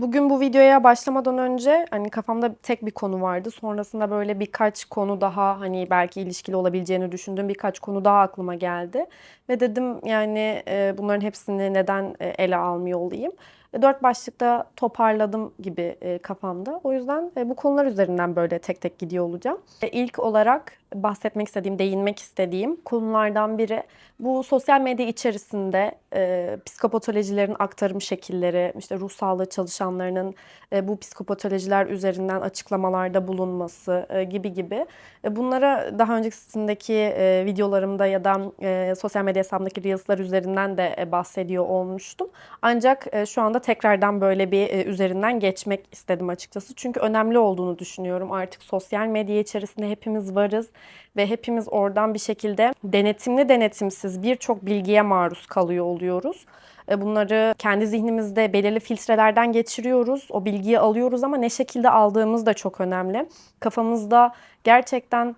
Bugün bu videoya başlamadan önce hani kafamda tek bir konu vardı. Sonrasında böyle birkaç konu daha hani belki ilişkili olabileceğini düşündüğüm birkaç konu daha aklıma geldi. Ve dedim yani e, bunların hepsini neden e, ele almıyor olayım. E, Dört başlıkta toparladım gibi e, kafamda. O yüzden e, bu konular üzerinden böyle tek tek gidiyor olacağım. E, İlk olarak bahsetmek istediğim, değinmek istediğim konulardan biri bu sosyal medya içerisinde e, psikopatolojilerin aktarım şekilleri, işte ruh sağlığı çalışanlarının e, bu psikopatolojiler üzerinden açıklamalarda bulunması e, gibi gibi. E, bunlara daha öncesindeki e, videolarımda ya da e, sosyal medya hesabımdaki Reels'lar üzerinden de e, bahsediyor olmuştum. Ancak e, şu anda tekrardan böyle bir e, üzerinden geçmek istedim açıkçası. Çünkü önemli olduğunu düşünüyorum. Artık sosyal medya içerisinde hepimiz varız ve hepimiz oradan bir şekilde denetimli denetimsiz birçok bilgiye maruz kalıyor oluyoruz. E, Bunları kendi zihnimizde belirli filtrelerden geçiriyoruz. O bilgiyi alıyoruz ama ne şekilde aldığımız da çok önemli. Kafamızda gerçekten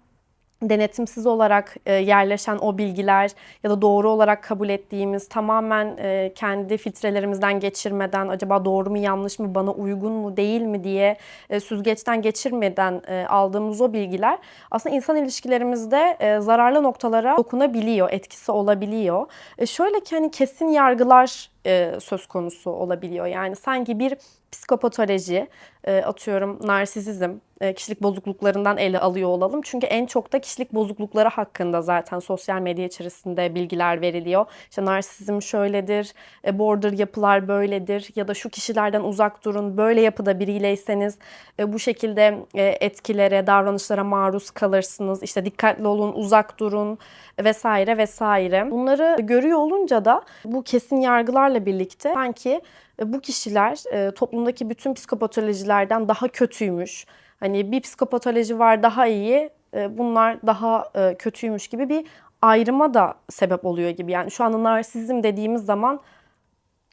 denetimsiz olarak e, yerleşen o bilgiler ya da doğru olarak kabul ettiğimiz tamamen e, kendi filtrelerimizden geçirmeden acaba doğru mu yanlış mı bana uygun mu değil mi diye e, süzgeçten geçirmeden aldığımız o bilgiler aslında insan ilişkilerimizde zararlı noktalara dokunabiliyor, etkisi olabiliyor. Şöyle ki hani kesin yargılar söz konusu olabiliyor. Yani sanki bir psikopatoloji, atıyorum narsizizm, e, kişilik bozukluklarından ele alıyor olalım. Çünkü en çok da kişilik bozuklukları hakkında zaten sosyal medya içerisinde bilgiler veriliyor. İşte narsizm şöyledir, e, border yapılar böyledir ya da şu kişilerden uzak durun, böyle yapıda biriyseniz e, bu şekilde etkilere, davranışlara maruz kalırsınız. İşte dikkatli olun, uzak durun vesaire vesaire. Bunları görüyor olunca da bu kesin yargılarla birlikte sanki bu kişiler toplumdaki bütün psikopatolojilerden daha kötüymüş. Hani bir psikopatoloji var daha iyi, e, bunlar daha e, kötüymüş gibi bir ayrıma da sebep oluyor gibi. Yani şu anda narsizm dediğimiz zaman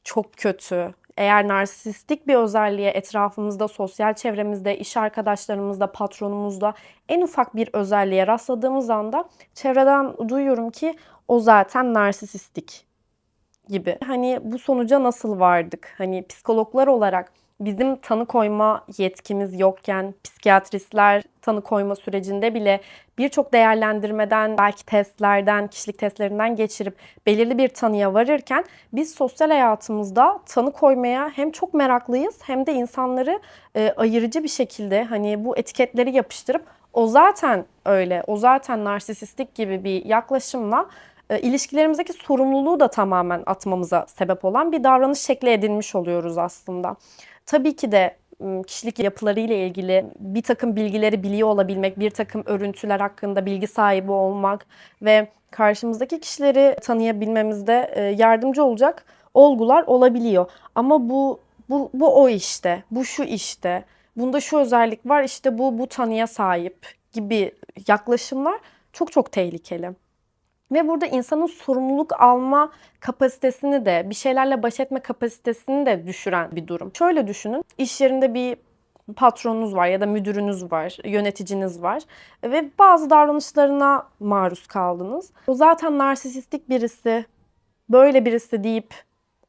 çok kötü. Eğer narsistik bir özelliğe etrafımızda, sosyal çevremizde, iş arkadaşlarımızda, patronumuzda en ufak bir özelliğe rastladığımız anda çevreden duyuyorum ki o zaten narsistik gibi. Hani bu sonuca nasıl vardık? Hani psikologlar olarak bizim tanı koyma yetkimiz yokken psikiyatristler tanı koyma sürecinde bile birçok değerlendirmeden, belki testlerden, kişilik testlerinden geçirip belirli bir tanıya varırken biz sosyal hayatımızda tanı koymaya hem çok meraklıyız hem de insanları e, ayırıcı bir şekilde hani bu etiketleri yapıştırıp o zaten öyle, o zaten narsisistik gibi bir yaklaşımla e, ilişkilerimizdeki sorumluluğu da tamamen atmamıza sebep olan bir davranış şekli edinmiş oluyoruz aslında. Tabii ki de kişilik yapılarıyla ilgili bir takım bilgileri biliyor olabilmek, bir takım örüntüler hakkında bilgi sahibi olmak ve karşımızdaki kişileri tanıyabilmemizde yardımcı olacak olgular olabiliyor. Ama bu bu bu o işte, bu şu işte, bunda şu özellik var, işte bu bu tanıya sahip gibi yaklaşımlar çok çok tehlikeli. Ve burada insanın sorumluluk alma kapasitesini de, bir şeylerle baş etme kapasitesini de düşüren bir durum. Şöyle düşünün, iş yerinde bir patronunuz var ya da müdürünüz var, yöneticiniz var ve bazı davranışlarına maruz kaldınız. O zaten narsisistik birisi, böyle birisi deyip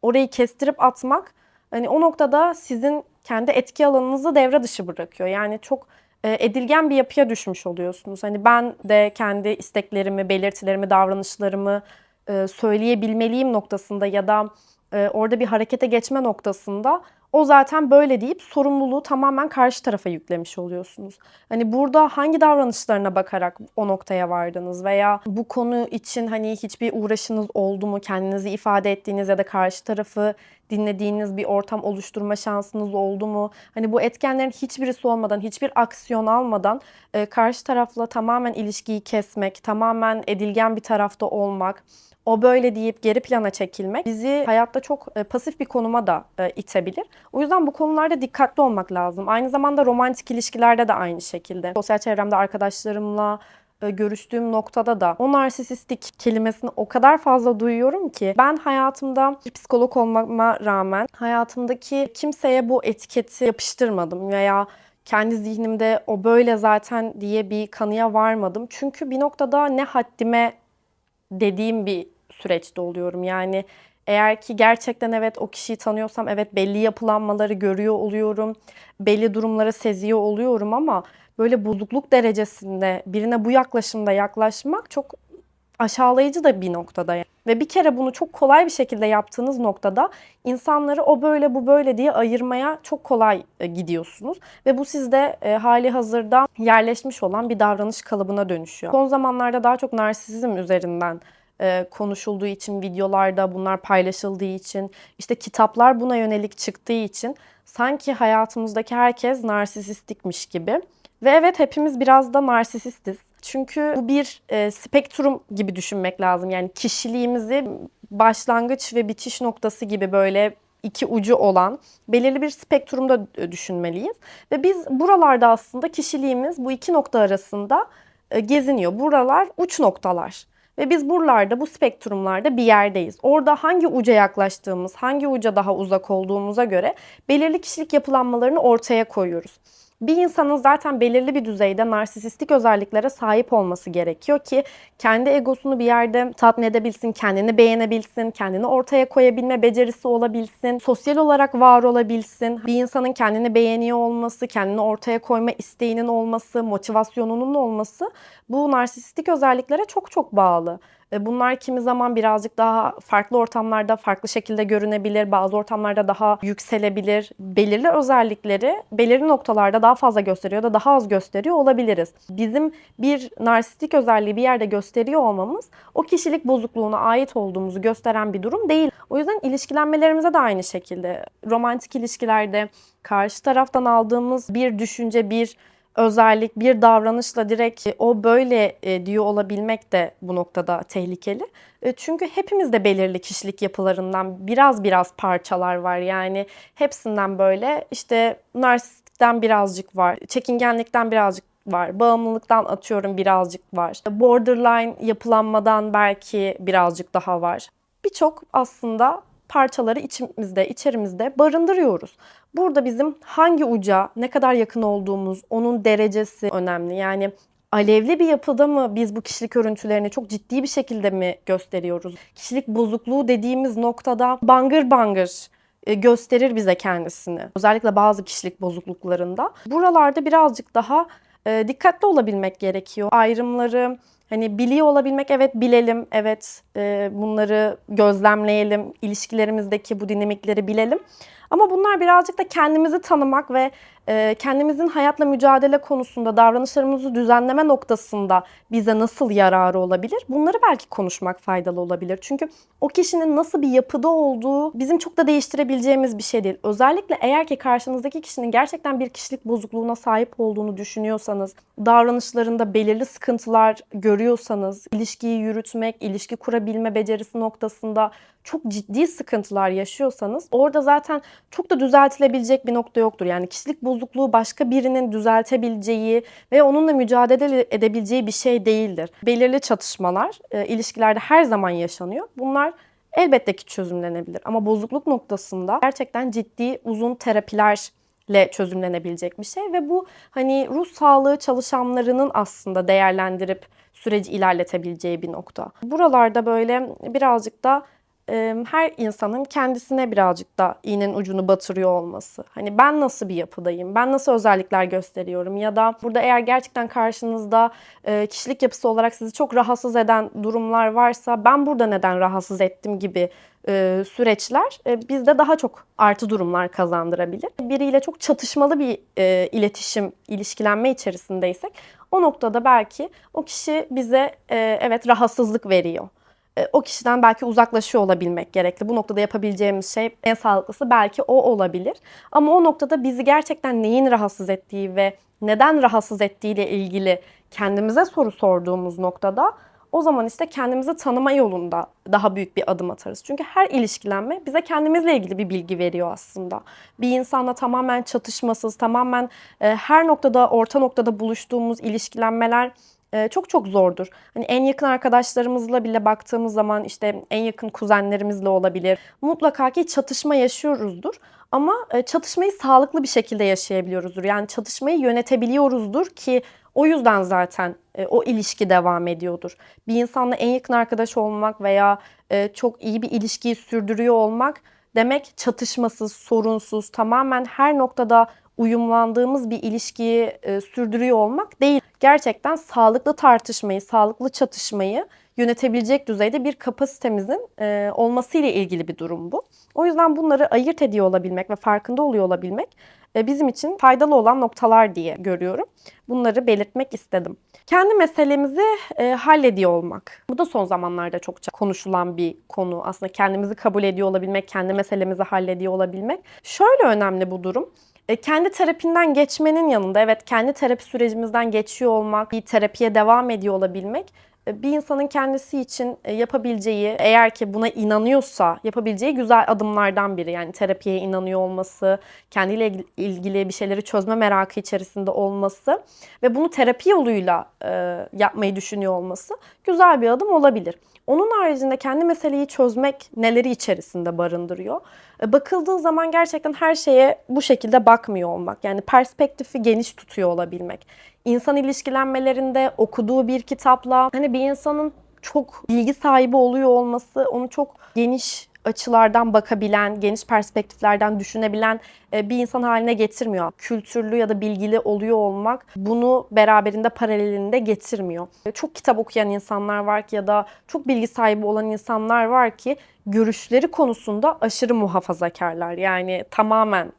orayı kestirip atmak hani o noktada sizin kendi etki alanınızı devre dışı bırakıyor. Yani çok edilgen bir yapıya düşmüş oluyorsunuz. Hani ben de kendi isteklerimi, belirtilerimi, davranışlarımı e, söyleyebilmeliyim noktasında ya da e, orada bir harekete geçme noktasında o zaten böyle deyip sorumluluğu tamamen karşı tarafa yüklemiş oluyorsunuz. Hani burada hangi davranışlarına bakarak o noktaya vardınız veya bu konu için hani hiçbir uğraşınız oldu mu? Kendinizi ifade ettiğiniz ya da karşı tarafı dinlediğiniz bir ortam oluşturma şansınız oldu mu? Hani bu etkenlerin hiçbirisi olmadan, hiçbir aksiyon almadan e, karşı tarafla tamamen ilişkiyi kesmek, tamamen edilgen bir tarafta olmak, o böyle deyip geri plana çekilmek bizi hayatta çok e, pasif bir konuma da e, itebilir. O yüzden bu konularda dikkatli olmak lazım. Aynı zamanda romantik ilişkilerde de aynı şekilde. Sosyal çevremde arkadaşlarımla e, görüştüğüm noktada da o narsisistik kelimesini o kadar fazla duyuyorum ki ben hayatımda psikolog olmama rağmen hayatımdaki kimseye bu etiketi yapıştırmadım veya kendi zihnimde o böyle zaten diye bir kanıya varmadım. Çünkü bir noktada ne haddime dediğim bir süreçte oluyorum. Yani Eğer ki gerçekten evet o kişiyi tanıyorsam evet belli yapılanmaları görüyor oluyorum. Belli durumları seziyor oluyorum ama böyle bozukluk derecesinde birine bu yaklaşımda yaklaşmak çok aşağılayıcı da bir noktada. yani. Ve bir kere bunu çok kolay bir şekilde yaptığınız noktada insanları o böyle bu böyle diye ayırmaya çok kolay e, gidiyorsunuz. Ve bu sizde e, hali hazırda yerleşmiş olan bir davranış kalıbına dönüşüyor. Son zamanlarda daha çok narsizm üzerinden e, konuşulduğu için, videolarda bunlar paylaşıldığı için, işte kitaplar buna yönelik çıktığı için sanki hayatımızdaki herkes narsisistikmiş gibi. Ve evet hepimiz biraz da narsisistiz. Çünkü bu bir e, spektrum gibi düşünmek lazım. Yani kişiliğimizi başlangıç ve bitiş noktası gibi böyle iki ucu olan belirli bir spektrumda e, düşünmeliyiz. Ve biz buralarda aslında kişiliğimiz bu iki nokta arasında e, geziniyor. Buralar uç noktalar. Ve biz buralarda, bu spektrumlarda bir yerdeyiz. Orada hangi uca yaklaştığımız, hangi uca daha uzak olduğumuza göre belirli kişilik yapılanmalarını ortaya koyuyoruz. Bir insanın zaten belirli bir düzeyde narsisistik özelliklere sahip olması gerekiyor ki kendi egosunu bir yerde tatmin edebilsin, kendini beğenebilsin, kendini ortaya koyabilme becerisi olabilsin, sosyal olarak var olabilsin. Bir insanın kendini beğeniyor olması, kendini ortaya koyma isteğinin olması, motivasyonunun olması bu narsisistik özelliklere çok çok bağlı. E, Bunlar kimi zaman birazcık daha farklı ortamlarda farklı şekilde görünebilir, bazı ortamlarda daha yükselebilir. Belirli özellikleri belirli noktalarda daha fazla gösteriyor da daha az gösteriyor olabiliriz. Bizim bir narsistik özelliği bir yerde gösteriyor olmamız o kişilik bozukluğuna ait olduğumuzu gösteren bir durum değil. O yüzden ilişkilenmelerimize de aynı şekilde romantik ilişkilerde karşı taraftan aldığımız bir düşünce, bir özellik, bir davranışla direkt e, o böyle e, diyor olabilmek de bu noktada tehlikeli. E, Çünkü hepimizde belirli kişilik yapılarından biraz biraz parçalar var. Yani hepsinden böyle işte narsistikten birazcık var, çekingenlikten birazcık var, bağımlılıktan atıyorum birazcık var. Borderline yapılanmadan belki birazcık daha var. Birçok aslında parçaları içimizde, içerimizde barındırıyoruz. Burada bizim hangi uca ne kadar yakın olduğumuz, onun derecesi önemli. Yani alevli bir yapıda mı biz bu kişilik örüntülerini çok ciddi bir şekilde mi gösteriyoruz? Kişilik bozukluğu dediğimiz noktada bangır bangır e, gösterir bize kendisini. Özellikle bazı kişilik bozukluklarında. Buralarda birazcık daha e, dikkatli olabilmek gerekiyor. Ayrımları hani biliyor olabilmek evet bilelim, evet e, bunları gözlemleyelim, ilişkilerimizdeki bu dinamikleri bilelim. Ama bunlar birazcık da kendimizi tanımak ve e, kendimizin hayatla mücadele konusunda davranışlarımızı düzenleme noktasında bize nasıl yararı olabilir? Bunları belki konuşmak faydalı olabilir. Çünkü o kişinin nasıl bir yapıda olduğu bizim çok da değiştirebileceğimiz bir şey değil. Özellikle eğer ki karşınızdaki kişinin gerçekten bir kişilik bozukluğuna sahip olduğunu düşünüyorsanız, davranışlarında belirli sıkıntılar görüyorsanız, ilişkiyi yürütmek, ilişki kurabilme becerisi noktasında çok ciddi sıkıntılar yaşıyorsanız orada zaten çok da düzeltilebilecek bir nokta yoktur. Yani kişilik bozukluğu başka birinin düzeltebileceği ve onunla mücadele edebileceği bir şey değildir. Belirli çatışmalar e, ilişkilerde her zaman yaşanıyor. Bunlar elbette ki çözümlenebilir ama bozukluk noktasında gerçekten ciddi uzun terapilerle çözümlenebilecek bir şey ve bu hani ruh sağlığı çalışanlarının aslında değerlendirip süreci ilerletebileceği bir nokta. Buralarda böyle birazcık da her insanın kendisine birazcık da iğnenin ucunu batırıyor olması. Hani ben nasıl bir yapıdayım, ben nasıl özellikler gösteriyorum ya da burada eğer gerçekten karşınızda kişilik yapısı olarak sizi çok rahatsız eden durumlar varsa ben burada neden rahatsız ettim gibi e, süreçler e, bizde daha çok artı durumlar kazandırabilir. Biriyle çok çatışmalı bir e, iletişim, ilişkilenme içerisindeysek o noktada belki o kişi bize e, evet rahatsızlık veriyor o kişiden belki uzaklaşıyor olabilmek gerekli. Bu noktada yapabileceğimiz şey en sağlıklısı belki o olabilir. Ama o noktada bizi gerçekten neyin rahatsız ettiği ve neden rahatsız ettiğiyle ilgili kendimize soru sorduğumuz noktada o zaman işte kendimizi tanıma yolunda daha büyük bir adım atarız. Çünkü her ilişkilenme bize kendimizle ilgili bir bilgi veriyor aslında. Bir insanla tamamen çatışmasız, tamamen e, her noktada, orta noktada buluştuğumuz ilişkilenmeler e, çok çok zordur. Hani en yakın arkadaşlarımızla bile baktığımız zaman işte en yakın kuzenlerimizle olabilir. Mutlaka ki çatışma yaşıyoruzdur. Ama e, çatışmayı sağlıklı bir şekilde yaşayabiliyoruzdur. Yani çatışmayı yönetebiliyoruzdur ki o yüzden zaten e, o ilişki devam ediyordur. Bir insanla en yakın arkadaş olmak veya e, çok iyi bir ilişkiyi sürdürüyor olmak demek çatışmasız, sorunsuz, tamamen her noktada uyumlandığımız bir ilişkiyi e, sürdürüyor olmak değil. Gerçekten sağlıklı tartışmayı, sağlıklı çatışmayı yönetebilecek düzeyde bir kapasitemizin e, olmasıyla ilgili bir durum bu. O yüzden bunları ayırt ediyor olabilmek ve farkında oluyor olabilmek bizim için faydalı olan noktalar diye görüyorum. Bunları belirtmek istedim. Kendi meselemizi e, hallediyor olmak. Bu da son zamanlarda çokça konuşulan bir konu. Aslında kendimizi kabul ediyor olabilmek, kendi meselemizi hallediyor olabilmek. Şöyle önemli bu durum. E, kendi terapinden geçmenin yanında evet kendi terapi sürecimizden geçiyor olmak, bir terapiye devam ediyor olabilmek bir insanın kendisi için e, yapabileceği, eğer ki buna inanıyorsa yapabileceği güzel adımlardan biri. Yani terapiye inanıyor olması, kendiyle ilgili bir şeyleri çözme merakı içerisinde olması ve bunu terapi yoluyla e, yapmayı düşünüyor olması güzel bir adım olabilir. Onun haricinde kendi meseleyi çözmek neleri içerisinde barındırıyor? E, bakıldığı zaman gerçekten her şeye bu şekilde bakmıyor olmak. Yani perspektifi geniş tutuyor olabilmek. İnsan ilişkilenmelerinde okuduğu bir kitapla hani bir insanın çok bilgi sahibi oluyor olması onu çok geniş açılardan bakabilen, geniş perspektiflerden düşünebilen e, bir insan haline getirmiyor. Kültürlü ya da bilgili oluyor olmak bunu beraberinde paralelinde getirmiyor. E, çok kitap okuyan insanlar var ki ya da çok bilgi sahibi olan insanlar var ki görüşleri konusunda aşırı muhafazakarlar. Yani tamamen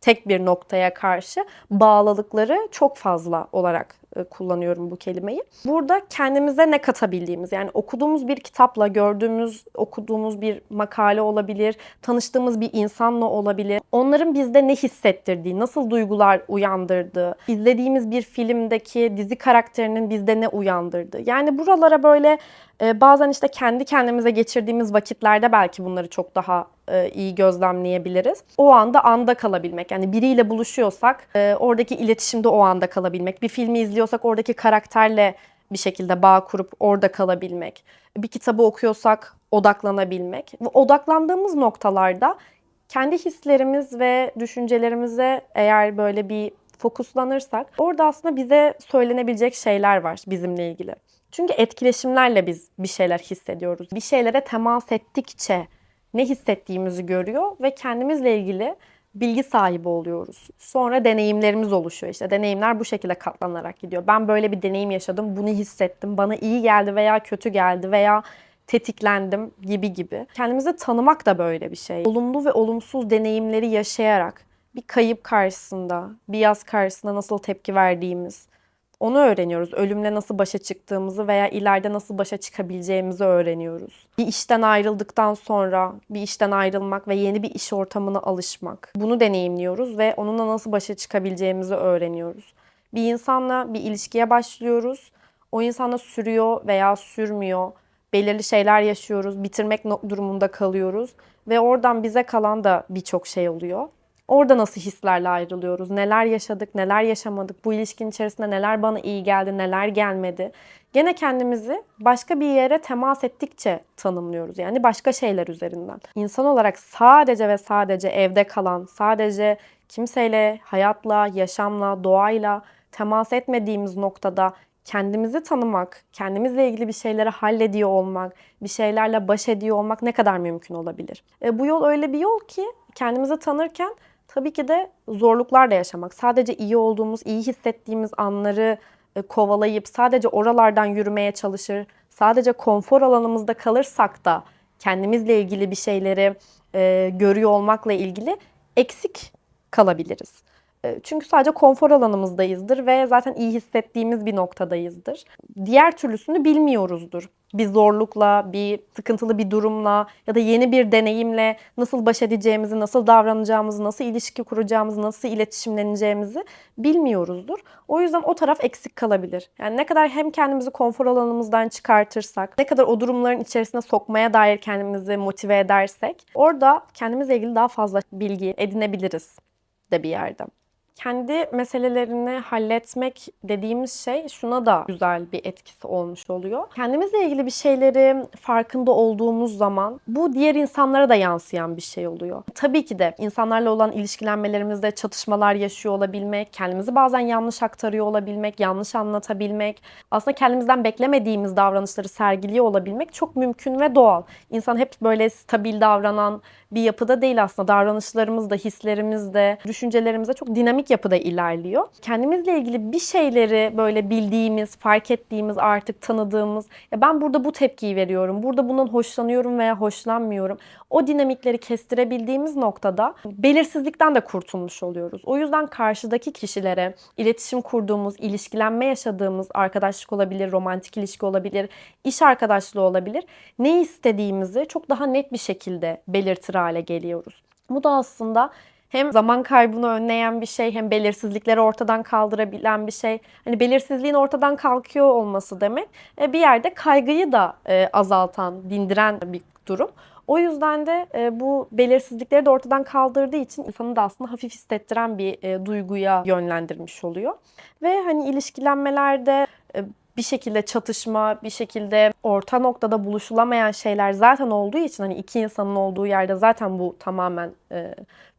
tek bir noktaya karşı bağlılıkları çok fazla olarak kullanıyorum bu kelimeyi. Burada kendimize ne katabildiğimiz yani okuduğumuz bir kitapla, gördüğümüz, okuduğumuz bir makale olabilir, tanıştığımız bir insanla olabilir. Onların bizde ne hissettirdiği, nasıl duygular uyandırdığı, izlediğimiz bir filmdeki dizi karakterinin bizde ne uyandırdığı. Yani buralara böyle e, bazen işte kendi kendimize geçirdiğimiz vakitlerde belki bunları çok daha e, iyi gözlemleyebiliriz. O anda anda kalabilmek. Yani biriyle buluşuyorsak oradaki iletişimde o anda kalabilmek. Bir filmi izliyorsak oradaki karakterle bir şekilde bağ kurup orada kalabilmek. Bir kitabı okuyorsak odaklanabilmek. Ve odaklandığımız noktalarda kendi hislerimiz ve düşüncelerimize eğer böyle bir fokuslanırsak orada aslında bize söylenebilecek şeyler var bizimle ilgili. Çünkü etkileşimlerle biz bir şeyler hissediyoruz. Bir şeylere temas ettikçe ne hissettiğimizi görüyor ve kendimizle ilgili bilgi sahibi oluyoruz. Sonra deneyimlerimiz oluşuyor işte. Deneyimler bu şekilde katlanarak gidiyor. Ben böyle bir deneyim yaşadım, bunu hissettim, bana iyi geldi veya kötü geldi veya tetiklendim gibi gibi. Kendimizi tanımak da böyle bir şey. Olumlu ve olumsuz deneyimleri yaşayarak bir kayıp karşısında, bir yaz karşısında nasıl tepki verdiğimiz, onu öğreniyoruz. Ölümle nasıl başa çıktığımızı veya ileride nasıl başa çıkabileceğimizi öğreniyoruz. Bir işten ayrıldıktan sonra bir işten ayrılmak ve yeni bir iş ortamına alışmak. Bunu deneyimliyoruz ve onunla nasıl başa çıkabileceğimizi öğreniyoruz. Bir insanla bir ilişkiye başlıyoruz. O insanla sürüyor veya sürmüyor. Belirli şeyler yaşıyoruz. Bitirmek durumunda kalıyoruz ve oradan bize kalan da birçok şey oluyor. Orada nasıl hislerle ayrılıyoruz? Neler yaşadık, neler yaşamadık? Bu ilişkin içerisinde neler bana iyi geldi, neler gelmedi? Gene kendimizi başka bir yere temas ettikçe tanımlıyoruz. Yani başka şeyler üzerinden. İnsan olarak sadece ve sadece evde kalan, sadece kimseyle, hayatla, yaşamla, doğayla temas etmediğimiz noktada kendimizi tanımak, kendimizle ilgili bir şeyleri hallediyor olmak, bir şeylerle baş ediyor olmak ne kadar mümkün olabilir? E, bu yol öyle bir yol ki kendimizi tanırken Tabii ki de zorluklar da yaşamak. Sadece iyi olduğumuz, iyi hissettiğimiz anları e, kovalayıp sadece oralardan yürümeye çalışır, sadece konfor alanımızda kalırsak da kendimizle ilgili bir şeyleri e, görüyor olmakla ilgili eksik kalabiliriz. E, çünkü sadece konfor alanımızdayızdır ve zaten iyi hissettiğimiz bir noktadayızdır. Diğer türlüsünü bilmiyoruzdur bir zorlukla, bir sıkıntılı bir durumla ya da yeni bir deneyimle nasıl baş edeceğimizi, nasıl davranacağımızı, nasıl ilişki kuracağımızı, nasıl iletişimleneceğimizi bilmiyoruzdur. O yüzden o taraf eksik kalabilir. Yani ne kadar hem kendimizi konfor alanımızdan çıkartırsak, ne kadar o durumların içerisine sokmaya dair kendimizi motive edersek, orada kendimizle ilgili daha fazla bilgi edinebiliriz de bir yerde. Kendi meselelerini halletmek dediğimiz şey şuna da güzel bir etkisi olmuş oluyor. Kendimizle ilgili bir şeyleri farkında olduğumuz zaman bu diğer insanlara da yansıyan bir şey oluyor. Tabii ki de insanlarla olan ilişkilenmelerimizde çatışmalar yaşıyor olabilmek, kendimizi bazen yanlış aktarıyor olabilmek, yanlış anlatabilmek, aslında kendimizden beklemediğimiz davranışları sergiliyor olabilmek çok mümkün ve doğal. İnsan hep böyle stabil davranan bir yapıda değil aslında. Davranışlarımız da, hislerimiz de, düşüncelerimiz de çok dinamik yapıda ilerliyor. Kendimizle ilgili bir şeyleri böyle bildiğimiz, fark ettiğimiz, artık tanıdığımız, ya ben burada bu tepkiyi veriyorum, burada bundan hoşlanıyorum veya hoşlanmıyorum. O dinamikleri kestirebildiğimiz noktada belirsizlikten de kurtulmuş oluyoruz. O yüzden karşıdaki kişilere iletişim kurduğumuz, ilişkilenme yaşadığımız arkadaşlık olabilir, romantik ilişki olabilir, iş arkadaşlığı olabilir. Ne istediğimizi çok daha net bir şekilde belirtir hale geliyoruz. Bu da aslında hem zaman kaybını önleyen bir şey hem belirsizlikleri ortadan kaldırabilen bir şey. Hani belirsizliğin ortadan kalkıyor olması demek e, bir yerde kaygıyı da e, azaltan, dindiren bir durum. O yüzden de e, bu belirsizlikleri de ortadan kaldırdığı için insanı da aslında hafif hissettiren bir duyguya yönlendirmiş oluyor. Ve hani ilişkilenmelerde bir şekilde çatışma, bir şekilde orta noktada buluşulamayan şeyler zaten olduğu için hani iki insanın olduğu yerde zaten bu tamamen e,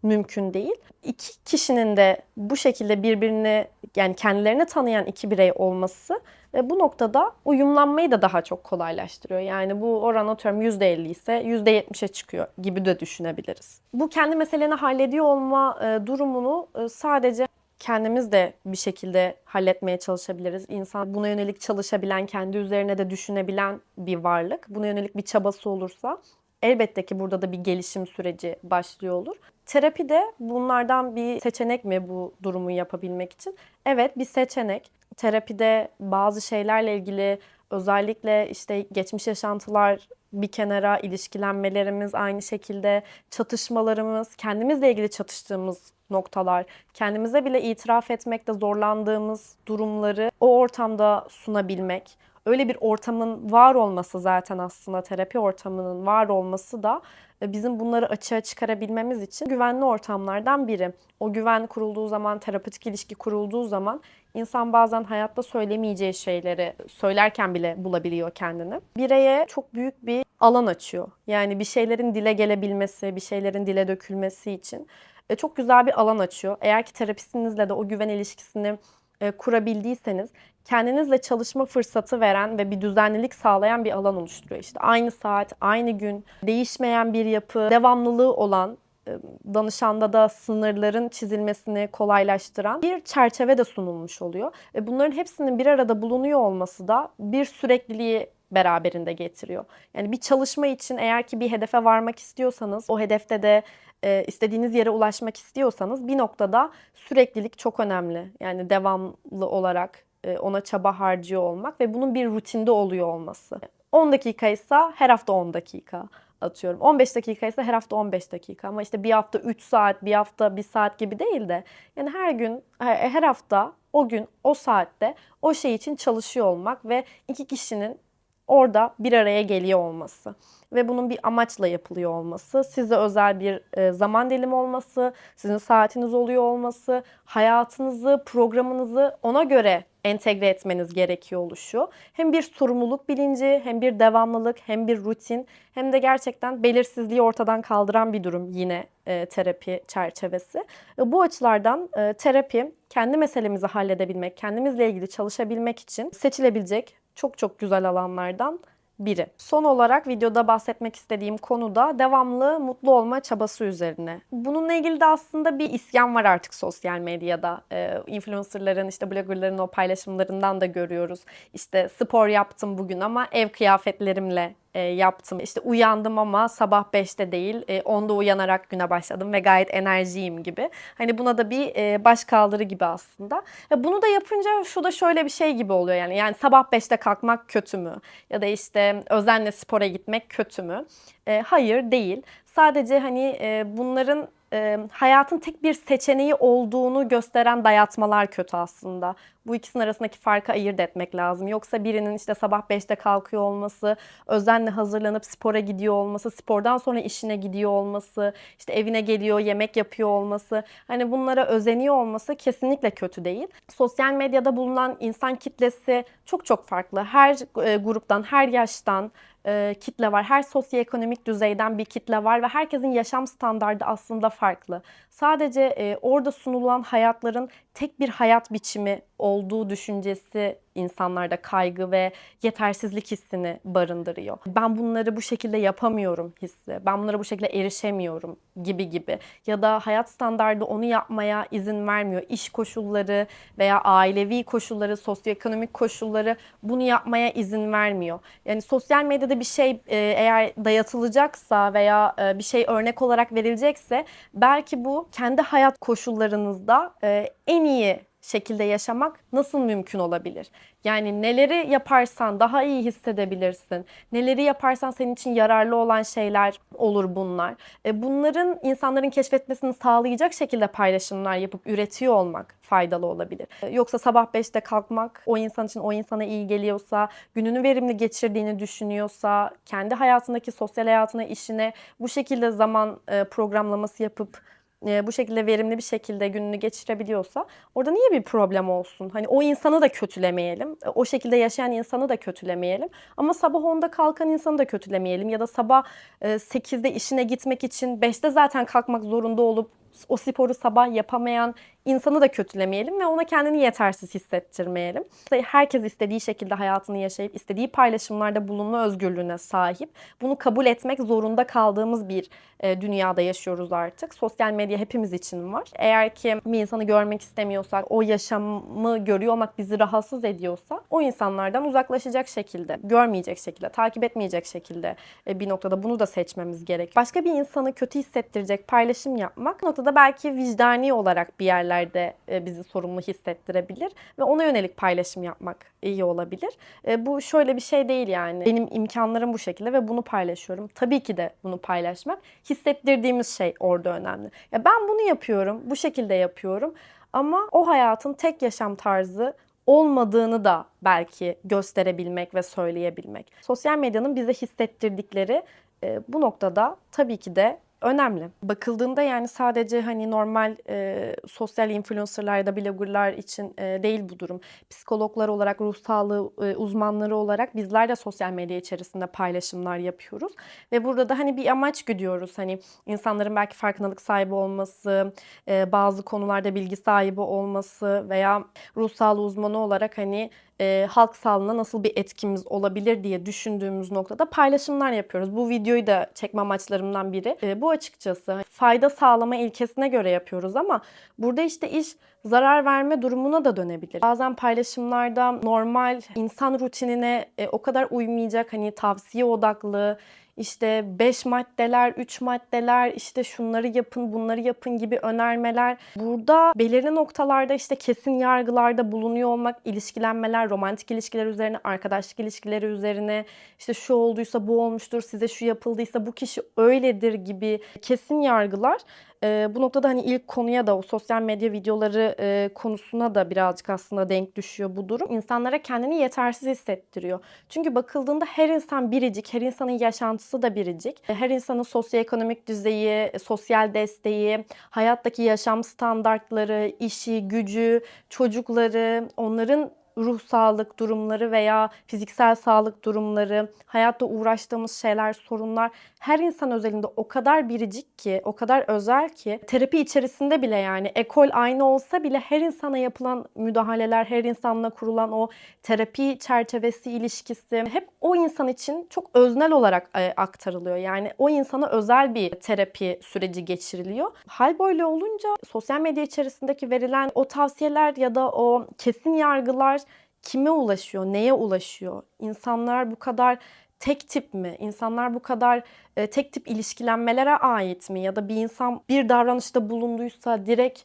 mümkün değil. İki kişinin de bu şekilde birbirini yani kendilerini tanıyan iki birey olması e, bu noktada uyumlanmayı da daha çok kolaylaştırıyor. Yani bu oran atıyorum %50 ise %70'e çıkıyor gibi de düşünebiliriz. Bu kendi meseleni hallediyor olma e, durumunu e, sadece kendimiz de bir şekilde halletmeye çalışabiliriz. İnsan buna yönelik çalışabilen, kendi üzerine de düşünebilen bir varlık. Buna yönelik bir çabası olursa elbette ki burada da bir gelişim süreci başlıyor olur. Terapi de bunlardan bir seçenek mi bu durumu yapabilmek için? Evet bir seçenek. Terapide bazı şeylerle ilgili özellikle işte geçmiş yaşantılar bir kenara, ilişkilenmelerimiz aynı şekilde, çatışmalarımız, kendimizle ilgili çatıştığımız noktalar, kendimize bile itiraf etmekte zorlandığımız durumları o ortamda sunabilmek, öyle bir ortamın var olması zaten aslında terapi ortamının var olması da e, bizim bunları açığa çıkarabilmemiz için güvenli ortamlardan biri. O güven kurulduğu zaman, terapetik ilişki kurulduğu zaman insan bazen hayatta söylemeyeceği şeyleri söylerken bile bulabiliyor kendini. Bireye çok büyük bir alan açıyor. Yani bir şeylerin dile gelebilmesi, bir şeylerin dile dökülmesi için e, çok güzel bir alan açıyor. Eğer ki terapistinizle de o güven ilişkisini e, kurabildiyseniz kendinizle çalışma fırsatı veren ve bir düzenlilik sağlayan bir alan oluşturuyor. İşte aynı saat, aynı gün, değişmeyen bir yapı, devamlılığı olan e, danışanda da sınırların çizilmesini kolaylaştıran bir çerçeve de sunulmuş oluyor. Ve bunların hepsinin bir arada bulunuyor olması da bir sürekliliği beraberinde getiriyor. Yani bir çalışma için eğer ki bir hedefe varmak istiyorsanız o hedefte de e, istediğiniz yere ulaşmak istiyorsanız bir noktada süreklilik çok önemli. Yani devamlı olarak e, ona çaba harcıyor olmak ve bunun bir rutinde oluyor olması. 10 dakika ise her hafta 10 dakika atıyorum. 15 dakika ise her hafta 15 dakika ama işte bir hafta 3 saat, bir hafta 1 saat gibi değil de yani her gün, her hafta o gün, o saatte o şey için çalışıyor olmak ve iki kişinin orada bir araya geliyor olması ve bunun bir amaçla yapılıyor olması, size özel bir e, zaman dilimi olması, sizin saatiniz oluyor olması, hayatınızı, programınızı ona göre entegre etmeniz gerekiyor oluşu. Hem bir sorumluluk bilinci, hem bir devamlılık, hem bir rutin, hem de gerçekten belirsizliği ortadan kaldıran bir durum yine e, terapi çerçevesi. E, bu açılardan terapi kendi meselemizi halledebilmek, kendimizle ilgili çalışabilmek için seçilebilecek çok çok güzel alanlardan biri. Son olarak videoda bahsetmek istediğim konu da devamlı mutlu olma çabası üzerine. Bununla ilgili de aslında bir isyan var artık sosyal medyada. Ee, influencerların, işte bloggerların o paylaşımlarından da görüyoruz. İşte spor yaptım bugün ama ev kıyafetlerimle e, yaptım. İşte uyandım ama sabah 5'te değil e, 10'da uyanarak güne başladım ve gayet enerjiyim gibi. Hani buna da bir e, baş kaldırı gibi aslında. Ya bunu da yapınca şu da şöyle bir şey gibi oluyor yani. Yani sabah 5'te kalkmak kötü mü? Ya da işte özenle spora gitmek kötü mü? E, hayır değil. Sadece hani e, bunların e, hayatın tek bir seçeneği olduğunu gösteren dayatmalar kötü aslında. Bu ikisinin arasındaki farkı ayırt etmek lazım. Yoksa birinin işte sabah 5'te kalkıyor olması, özenle hazırlanıp spora gidiyor olması, spordan sonra işine gidiyor olması, işte evine geliyor, yemek yapıyor olması, hani bunlara özeniyor olması kesinlikle kötü değil. Sosyal medyada bulunan insan kitlesi çok çok farklı. Her e, gruptan, her yaştan, e, kitle var. Her sosyoekonomik düzeyden bir kitle var ve herkesin yaşam standardı aslında farklı. Sadece e, orada sunulan hayatların tek bir hayat biçimi olduğu düşüncesi insanlarda kaygı ve yetersizlik hissini barındırıyor. Ben bunları bu şekilde yapamıyorum hissi. Ben bunlara bu şekilde erişemiyorum gibi gibi. Ya da hayat standardı onu yapmaya izin vermiyor. İş koşulları veya ailevi koşulları, sosyoekonomik koşulları bunu yapmaya izin vermiyor. Yani sosyal medyada bir şey e, eğer dayatılacaksa veya e, bir şey örnek olarak verilecekse belki bu kendi hayat koşullarınızda e, en iyi şekilde yaşamak nasıl mümkün olabilir? Yani neleri yaparsan daha iyi hissedebilirsin. Neleri yaparsan senin için yararlı olan şeyler olur bunlar. E, bunların insanların keşfetmesini sağlayacak şekilde paylaşımlar yapıp üretiyor olmak faydalı olabilir. E, Yoksa sabah 5'te kalkmak o insan için o insana iyi geliyorsa, gününü verimli geçirdiğini düşünüyorsa, kendi hayatındaki sosyal hayatına, işine bu şekilde zaman e, programlaması yapıp e, bu şekilde verimli bir şekilde gününü geçirebiliyorsa orada niye bir problem olsun? Hani o insanı da kötülemeyelim. e, O şekilde yaşayan insanı da kötülemeyelim. Ama sabah 10'da kalkan insanı da kötülemeyelim. Ya da sabah e, 8'de işine gitmek için 5'te zaten kalkmak zorunda olup o sporu sabah yapamayan insanı da kötülemeyelim ve ona kendini yetersiz hissettirmeyelim. Herkes istediği şekilde hayatını yaşayıp istediği paylaşımlarda bulunma özgürlüğüne sahip. Bunu kabul etmek zorunda kaldığımız bir e, dünyada yaşıyoruz artık. Sosyal medya hepimiz için var. Eğer ki bir insanı görmek istemiyorsak, o yaşamı görüyor olmak bizi rahatsız ediyorsa o insanlardan uzaklaşacak şekilde, görmeyecek şekilde, takip etmeyecek şekilde e, bir noktada bunu da seçmemiz gerek. Başka bir insanı kötü hissettirecek paylaşım yapmak noktada belki vicdani olarak bir yerlerde e, bizi sorumlu hissettirebilir ve ona yönelik paylaşım yapmak iyi olabilir. E, Bu şöyle bir şey değil yani. Benim imkanlarım bu şekilde ve bunu paylaşıyorum. Tabii ki de bunu paylaşmak. Hissettirdiğimiz şey orada önemli. Ya ben bunu yapıyorum, bu şekilde yapıyorum ama o hayatın tek yaşam tarzı olmadığını da belki gösterebilmek ve söyleyebilmek. Sosyal medyanın bize hissettirdikleri e, bu noktada tabii ki de önemli. Bakıldığında yani sadece hani normal e, sosyal influencerlar ya da bloggerlar için e, değil bu durum. Psikologlar olarak, ruh sağlığı e, uzmanları olarak bizler de sosyal medya içerisinde paylaşımlar yapıyoruz. Ve burada da hani bir amaç güdüyoruz. Hani insanların belki farkındalık sahibi olması, e, bazı konularda bilgi sahibi olması veya ruh sağlığı uzmanı olarak hani e, halk sağlığına nasıl bir etkimiz olabilir diye düşündüğümüz noktada paylaşımlar yapıyoruz. Bu videoyu da çekme amaçlarımdan biri. E, bu açıkçası fayda sağlama ilkesine göre yapıyoruz ama burada işte iş zarar verme durumuna da dönebilir. Bazen paylaşımlarda normal insan rutinine e, o kadar uymayacak hani tavsiye odaklı işte 5 maddeler, 3 maddeler, işte şunları yapın, bunları yapın gibi önermeler. Burada belirli noktalarda işte kesin yargılarda bulunuyor olmak, ilişkilenmeler, romantik ilişkiler üzerine, arkadaşlık ilişkileri üzerine, işte şu olduysa bu olmuştur, size şu yapıldıysa bu kişi öyledir gibi kesin yargılar e, bu noktada hani ilk konuya da o sosyal medya videoları e, konusuna da birazcık aslında denk düşüyor bu durum. İnsanlara kendini yetersiz hissettiriyor. Çünkü bakıldığında her insan biricik, her insanın yaşantısı da biricik. Her insanın sosyoekonomik düzeyi, sosyal desteği, hayattaki yaşam standartları, işi, gücü, çocukları, onların ruh sağlık durumları veya fiziksel sağlık durumları, hayatta uğraştığımız şeyler, sorunlar her insan özelinde o kadar biricik ki, o kadar özel ki terapi içerisinde bile yani ekol aynı olsa bile her insana yapılan müdahaleler, her insanla kurulan o terapi çerçevesi ilişkisi hep o insan için çok öznel olarak e, aktarılıyor. Yani o insana özel bir terapi süreci geçiriliyor. Hal böyle olunca sosyal medya içerisindeki verilen o tavsiyeler ya da o kesin yargılar kime ulaşıyor, neye ulaşıyor? İnsanlar bu kadar tek tip mi? İnsanlar bu kadar e, tek tip ilişkilenmelere ait mi? Ya da bir insan bir davranışta bulunduysa direkt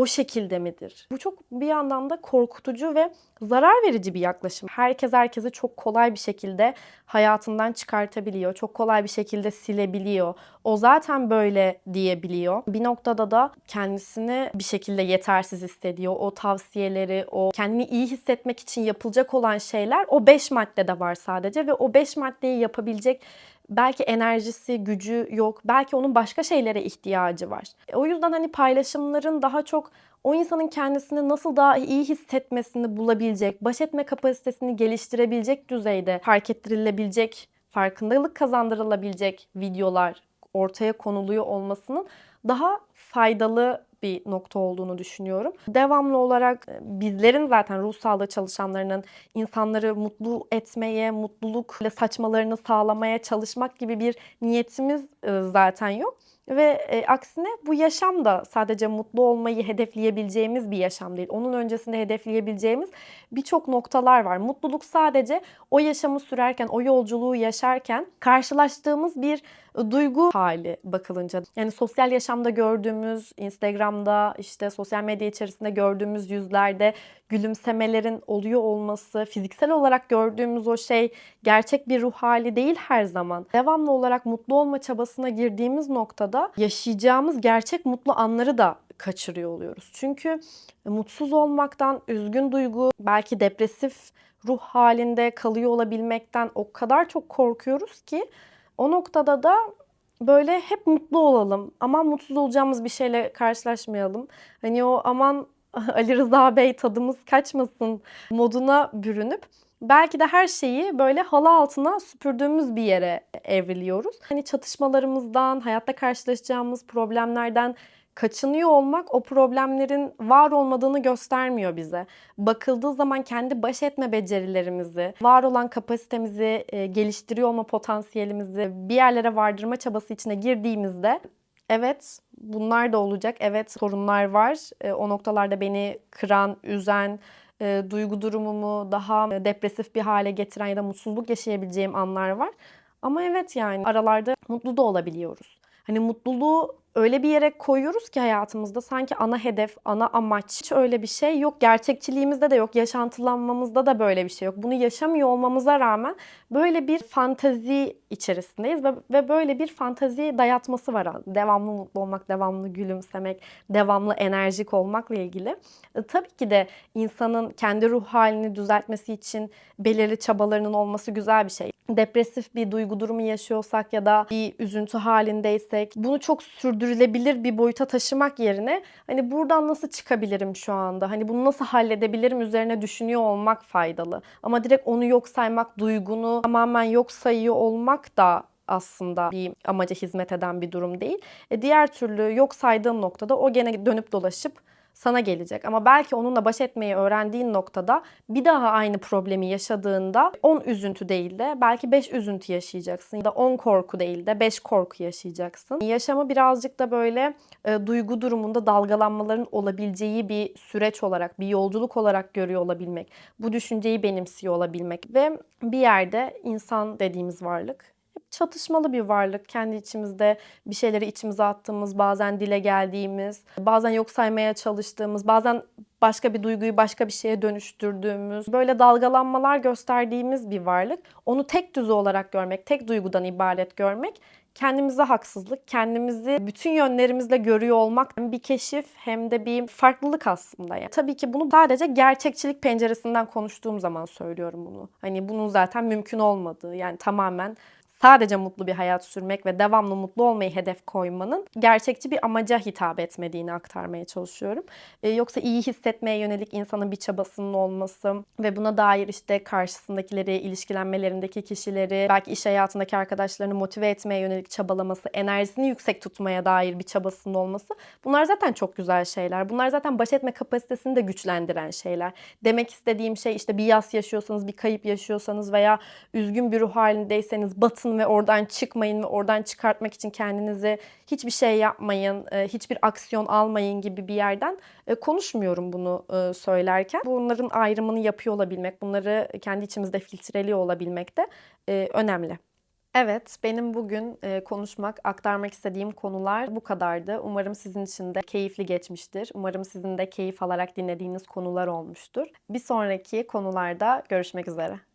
o şekilde midir? Bu çok bir yandan da korkutucu ve zarar verici bir yaklaşım. Herkes herkesi çok kolay bir şekilde hayatından çıkartabiliyor. Çok kolay bir şekilde silebiliyor. O zaten böyle diyebiliyor. Bir noktada da kendisini bir şekilde yetersiz hissediyor. O tavsiyeleri, o kendini iyi hissetmek için yapılacak olan şeyler o 5 maddede var sadece ve o 5 maddeyi yapabilecek belki enerjisi, gücü yok. Belki onun başka şeylere ihtiyacı var. E, O yüzden hani paylaşımların daha çok o insanın kendisini nasıl daha iyi hissetmesini bulabilecek, baş etme kapasitesini geliştirebilecek düzeyde fark ettirilebilecek, farkındalık kazandırılabilecek videolar ortaya konuluyor olmasının daha faydalı bir nokta olduğunu düşünüyorum. Devamlı olarak e, bizlerin zaten ruh sağlığı çalışanlarının insanları mutlu etmeye, mutlulukla saçmalarını sağlamaya çalışmak gibi bir niyetimiz e, zaten yok. Ve e, aksine bu yaşam da sadece mutlu olmayı hedefleyebileceğimiz bir yaşam değil. Onun öncesinde hedefleyebileceğimiz birçok noktalar var. Mutluluk sadece o yaşamı sürerken, o yolculuğu yaşarken karşılaştığımız bir duygu hali bakılınca. Yani sosyal yaşamda gördüğümüz, Instagram'da işte sosyal medya içerisinde gördüğümüz yüzlerde gülümsemelerin oluyor olması, fiziksel olarak gördüğümüz o şey gerçek bir ruh hali değil her zaman. Devamlı olarak mutlu olma çabasına girdiğimiz noktada yaşayacağımız gerçek mutlu anları da kaçırıyor oluyoruz. Çünkü mutsuz olmaktan, üzgün duygu, belki depresif ruh halinde kalıyor olabilmekten o kadar çok korkuyoruz ki o noktada da böyle hep mutlu olalım. Aman mutsuz olacağımız bir şeyle karşılaşmayalım. Hani o aman Ali Rıza Bey tadımız kaçmasın moduna bürünüp belki de her şeyi böyle halı altına süpürdüğümüz bir yere evriliyoruz. Hani çatışmalarımızdan, hayatta karşılaşacağımız problemlerden kaçınıyor olmak o problemlerin var olmadığını göstermiyor bize. Bakıldığı zaman kendi baş etme becerilerimizi, var olan kapasitemizi e, geliştiriyor olma potansiyelimizi bir yerlere vardırma çabası içine girdiğimizde evet bunlar da olacak. Evet sorunlar var. E, o noktalarda beni kıran, üzen, e, duygu durumumu daha e, depresif bir hale getiren ya da mutsuzluk yaşayabileceğim anlar var. Ama evet yani aralarda mutlu da olabiliyoruz. Hani mutluluğu öyle bir yere koyuyoruz ki hayatımızda sanki ana hedef, ana amaç. Hiç öyle bir şey yok. Gerçekçiliğimizde de yok. Yaşantılanmamızda da böyle bir şey yok. Bunu yaşamıyor olmamıza rağmen böyle bir fantazi içerisindeyiz ve, ve böyle bir fantazi dayatması var. Devamlı mutlu olmak, devamlı gülümsemek, devamlı enerjik olmakla ilgili. E, tabii ki de insanın kendi ruh halini düzeltmesi için belirli çabalarının olması güzel bir şey. Depresif bir duygu durumu yaşıyorsak ya da bir üzüntü halindeysek bunu çok sürdürülebilir bir boyuta taşımak yerine hani buradan nasıl çıkabilirim şu anda? Hani bunu nasıl halledebilirim üzerine düşünüyor olmak faydalı. Ama direkt onu yok saymak, duygunu tamamen yok sayıyor olmak da aslında bir amaca hizmet eden bir durum değil. E diğer türlü yok saydığın noktada o gene dönüp dolaşıp sana gelecek. Ama belki onunla baş etmeyi öğrendiğin noktada bir daha aynı problemi yaşadığında 10 üzüntü değil de belki 5 üzüntü yaşayacaksın. Ya da 10 korku değil de 5 korku yaşayacaksın. Yaşamı birazcık da böyle e, duygu durumunda dalgalanmaların olabileceği bir süreç olarak, bir yolculuk olarak görüyor olabilmek. Bu düşünceyi benimsiyor olabilmek ve bir yerde insan dediğimiz varlık çatışmalı bir varlık. Kendi içimizde bir şeyleri içimize attığımız, bazen dile geldiğimiz, bazen yok saymaya çalıştığımız, bazen başka bir duyguyu başka bir şeye dönüştürdüğümüz, böyle dalgalanmalar gösterdiğimiz bir varlık. Onu tek düze olarak görmek, tek duygudan ibaret görmek kendimize haksızlık, kendimizi bütün yönlerimizle görüyor olmak hem bir keşif hem de bir farklılık aslında. Yani. Tabii ki bunu sadece gerçekçilik penceresinden konuştuğum zaman söylüyorum bunu. Hani bunun zaten mümkün olmadığı yani tamamen sadece mutlu bir hayat sürmek ve devamlı mutlu olmayı hedef koymanın gerçekçi bir amaca hitap etmediğini aktarmaya çalışıyorum. Ee, yoksa iyi hissetmeye yönelik insanın bir çabasının olması ve buna dair işte karşısındakileri, ilişkilenmelerindeki kişileri, belki iş hayatındaki arkadaşlarını motive etmeye yönelik çabalaması, enerjisini yüksek tutmaya dair bir çabasının olması bunlar zaten çok güzel şeyler. Bunlar zaten baş etme kapasitesini de güçlendiren şeyler. Demek istediğim şey işte bir yas yaşıyorsanız, bir kayıp yaşıyorsanız veya üzgün bir ruh halindeyseniz batın ve oradan çıkmayın ve oradan çıkartmak için kendinizi hiçbir şey yapmayın, e, hiçbir aksiyon almayın gibi bir yerden e, konuşmuyorum bunu e, söylerken. Bunların ayrımını yapıyor olabilmek, bunları kendi içimizde filtreliyor olabilmek de önemli. Evet, benim bugün, konuşmak, aktarmak istediğim konular bu kadardı. Umarım sizin için de keyifli geçmiştir. Umarım sizin de keyif alarak dinlediğiniz konular olmuştur. Bir sonraki konularda görüşmek üzere.